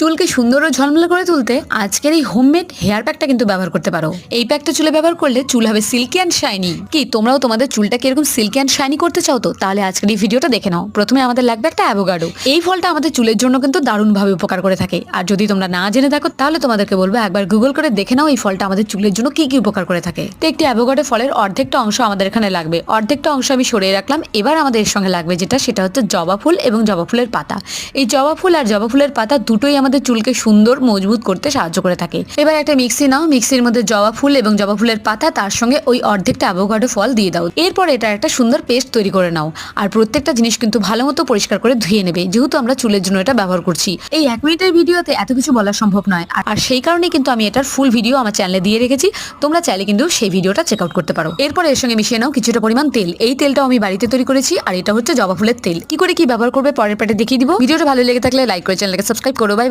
চুলকে সুন্দর ও ঝলমলে করে তুলতে আজকের এই হোমমেড হেয়ার প্যাকটা কিন্তু ব্যবহার করতে পারো। এই প্যাকটা চুলে ব্যবহার করলে চুল হবে সিল্কি অ্যান্ড শাইনি কি, তোমরাও তোমাদের চুলটাকে এরকম সিল্কি অ্যান্ড শাইনি করতে চাও তো? তাহলে আজকের এই ভিডিওটা দেখে নাও। প্রথমে আমাদের লাগবে একটা অ্যাভোগাডো এই ফলটা আমাদের চুলের জন্য কিন্তু দারুণভাবে উপকার করে থাকে। আর যদি তোমরা না জেনে থাকো, তাহলে তোমাদেরকে বলব একবার গুগল করে দেখে নাও এই ফলটা আমাদের চুলের জন্য কি কি উপকার করে থাকে। তো একটি অ্যাভোগাডো ফলের অর্ধেকটা অংশ আমাদের এখানে লাগবে। অর্ধেকটা অংশ আমি সরিয়ে রাখলাম। এবার আমাদের এর সঙ্গে লাগবে যেটা, সেটা হচ্ছে জবা ফুল এবং জবা ফুলের পাতা। এই জবা ফুল আর জবা ফুলের পাতা দুটোই আমাদের চুলকে সুন্দর, মজবুত করতে সাহায্য করে থাকে। এবার একটা মিক্সি নাও, মিক্সির মধ্যে জবা ফুল এবং জবা ফুলের পাতা তার সঙ্গে ওই অর্ধেকটা অ্যাভোকাডো ফল দিয়ে দাও। এরপর এটা একটা সুন্দর পেস্ট তৈরি করে নাও। আর প্রত্যেকটা জিনিস কিন্তু ভালো মতো পরিষ্কার করে ধুয়ে নেবে, যেহেতু আমরা চুলের জন্য এটা ব্যবহার করছি। এই এক মিনিটের ভিডিওতে এত কিছু বলা সম্ভব নয়। আর- সেই কারণে কিন্তু আমি এটার ফুল ভিডিও আমার চ্যানেলে দিয়ে রেখেছি। তোমরা চাইলে কিন্তু সেই ভিডিওটা চেক আউট করতে পারো। এরপর এর সঙ্গে মিশিয়ে নাও কিছুটা পরিমাণ তেল। এই তেলটাও আমি বাড়িতে তৈরি করেছি, আর এটা হচ্ছে জবা ফুলের তেল। কি করে কি ব্যবহার করবে পরের পাটে দেখিয়ে দিব। ভিডিওটা ভালো লেগে থাকলে লাইক করে চ্যানেলকে সাবস্ক্রাইব করো। বাই